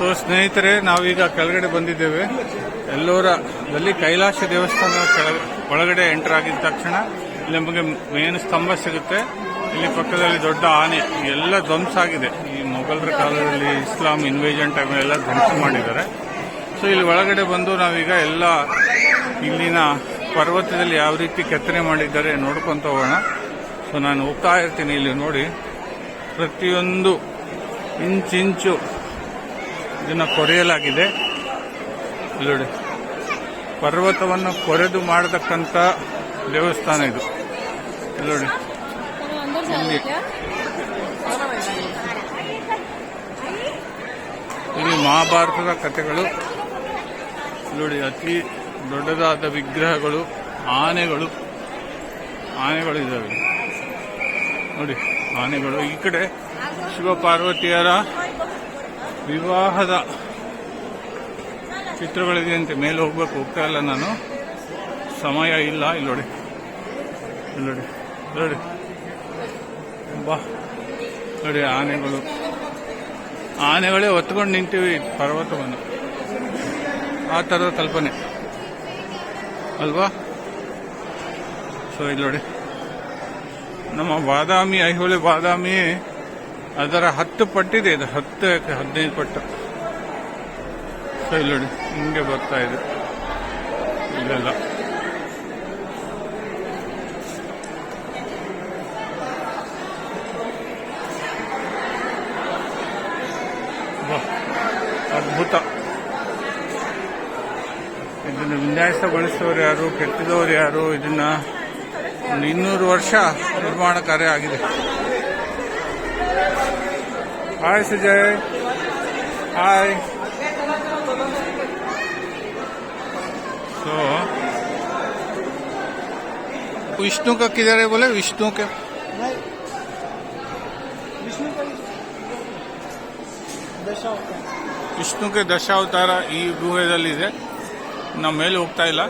So ಸ್ನೇಹಿತರೆ, ನಾವೀಗ ಕೆಳಗಡೆ ಬಂದಿದ್ದೇವೆ. ಎಲ್ಲೋರದಲ್ಲಿ ಕೈಲಾಸ ದೇವಸ್ಥಾನ ಒಳಗಡೆ ಎಂಟರ್ ಆಗಿದ ತಕ್ಷಣ ಇಲ್ಲಿ ನಮಗೆ ಮೇನ್ ಸ್ತಂಭ ಸಿಗುತ್ತೆ. ಇಲ್ಲಿ ಪಕ್ಕದಲ್ಲಿ ದೊಡ್ಡ ಆನೆ ಎಲ್ಲ ಧ್ವಂಸ ಆಗಿದೆ. ಈ ಮೊಘಲರ ಕಾಲದಲ್ಲಿ ಇಸ್ಲಾಂ ಇನ್ವೇಜನ್ ಟೈಮಲ್ಲೆಲ್ಲ ಧ್ವಂಸ ಮಾಡಿದ್ದಾರೆ. ಸೊ ಇಲ್ಲಿ ಒಳಗಡೆ ಬಂದು ನಾವೀಗ ಎಲ್ಲ ಇಲ್ಲಿನ ಪರ್ವತದಲ್ಲಿ ಯಾವ ರೀತಿ ಕೆತ್ತನೆ ಮಾಡಿದ್ದಾರೆ ನೋಡ್ಕೊಂತ ಹೋಗೋಣ. ಸೊ ನಾನು ಹೋಗ್ತಾ ಇರ್ತೀನಿ ಇಲ್ಲಿ ನೋಡಿ. ಪ್ರತಿಯೊಂದು ಇಂಚಿಂಚು ಇದನ್ನು ಕೊರೆಯಲಾಗಿದೆ. ನೋಡಿ ಪರ್ವತವನ್ನು ಕೊರೆದು ಮಾಡತಕ್ಕಂಥ ದೇವಸ್ಥಾನ ಇದು. ನೋಡಿ ಇಲ್ಲಿ. ಇಲ್ಲಿ ಮಹಾಭಾರತದ ಕಥೆಗಳು. ನೋಡಿ ಅತಿ ದೊಡ್ಡದಾದ ವಿಗ್ರಹಗಳು, ಆನೆಗಳು. ಆನೆಗಳು ಇದ್ದಾವೆ ನೋಡಿ, ಆನೆಗಳು. ಈ ಕಡೆ ಶಿವಪಾರ್ವತಿಯರ ವಿವಾಹದ ಚಿತ್ರಗಳಿದೆಯಂತೆ ಮೇಲೆ ಹೋಗ್ಬೇಕು, ಹೋಗ್ತಾ ಇಲ್ಲ ನಾನು. ಸಮಯ ಇಲ್ಲ, ಇಲ್ಲಿ ನೋಡಿ. ಇಲ್ಲಿ ನೋಡಿ ನೋಡಿ. ಬಾ. ನೋಡಿ, ಆನೆಗಳು. ಆನೆಗಳೇ ಹೊತ್ಕೊಂಡು ನಿಂತೀವಿ, ಪರ್ವತವನ್ನು. ಆ ಥರದ ಕಲ್ಪನೆ. ಅಲ್ವಾ? ಸೊ ಇಲ್ಲಿ ನೋಡಿ. ನಮ್ಮ ಬಾದಾಮಿ, ಐಹೊಳೆ ಬಾದಾಮಿ ಅದರ ಹತ್ತು ಪಟ್ಟಿದೆ ಇದು. ಹತ್ತು ಹದಿನೈದು ಪಟ್ಟು? ಸೊ ಇಲ್ಲಿ ನೋಡಿ, ಹಿಂಗೆ ಬರ್ತಾ ಇದೆ. ಇಲ್ಲೆಲ್ಲ. ಅದ್ಭುತ. ಇದನ್ನು ವಿನ್ಯಾಸಗೊಳಿಸಿದವರು ಯಾರು, ಕೆತ್ತಿದವರು ಯಾರು, ಇದನ್ನ ಇನ್ನೂರು ವರ್ಷ ನಿರ್ಮಾಣ ಕಾರ್ಯ ಆಗಿದೆ. hi Sujay hi so Vishnu का किधर है बोले विष्णु के ವಿಷ್ಣುಗೆ ದಶಾವತಾರ ಈ ಗುಹೆದಲ್ಲಿದೆ ನಾವು ಮೇಲೆ ಹೋಗ್ತಾ ಇಲ್ಲ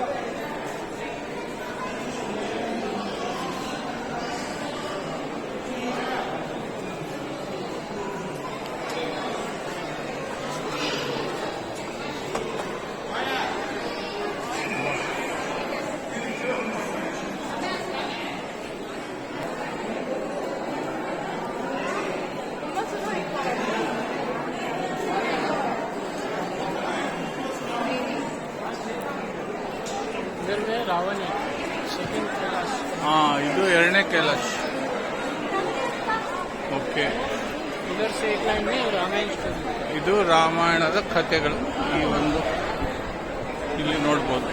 ಇದನ್ನೇ ರಾವಣಿ ಸೆಕೆಂಡ್ ಕ್ಲಾಸ್ ಹಾ ಇದು ಎರಡನೇ ಕೈಲಾಶ್. ಓಕೆ. ಇದರ ಸೈಡ್ ಲೈನ್ ರಾಮಾಯಣ ಇದು ರಾಮಾಯಣದ ಕಥೆಗಳು ಈ ಒಂದು ಇಲ್ಲಿ ನೋಡ್ಬೋದು.